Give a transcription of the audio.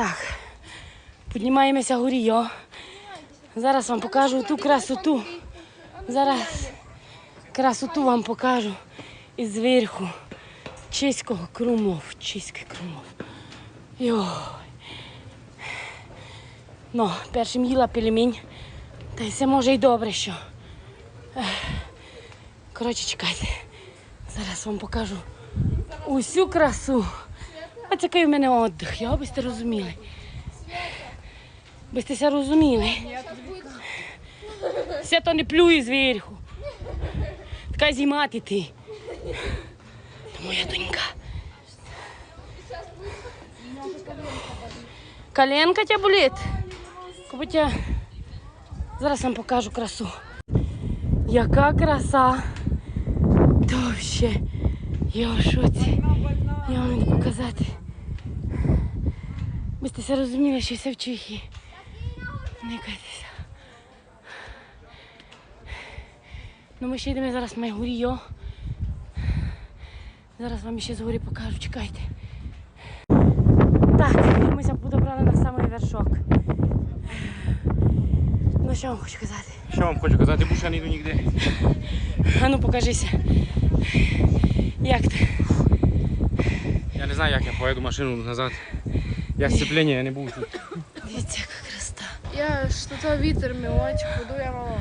Так, піднімаємося горі, йо. Зараз вам покажу ту красоту. Зараз красоту вам покажу із верху. Чиського крумов, чиський крумов. Йой. Ну, першим їла пельмінь. Та й все може й добре, що. Коротше, чекайте. Зараз вам покажу усю красу. Ось який в мене отдих, я би розуміли. Би сте розуміли. Все то не плює зверху. Така знімати ти. Та моя донька. Коленка тебе болить? Кубутя. Зараз вам покажу красу. Яка краса. То. Я в шоці. Я вам не показати. Ви сте розуміли, що все в Чехії. Не кайтеся. Ну ми ще йдемо зараз на горі. Зараз вам ще з горі покажу, чекайте. Так, ми подобрали на самий вершок. Ну що вам хочу казати? Що вам хочу казати, бо я не йду ніде. А ну покажися. Як ти? Я не знаю, як я поїду машину назад. Я сцеплення, я не буду. Дивіться, яка красота. Я что-то вітер мелочь, буду я мало.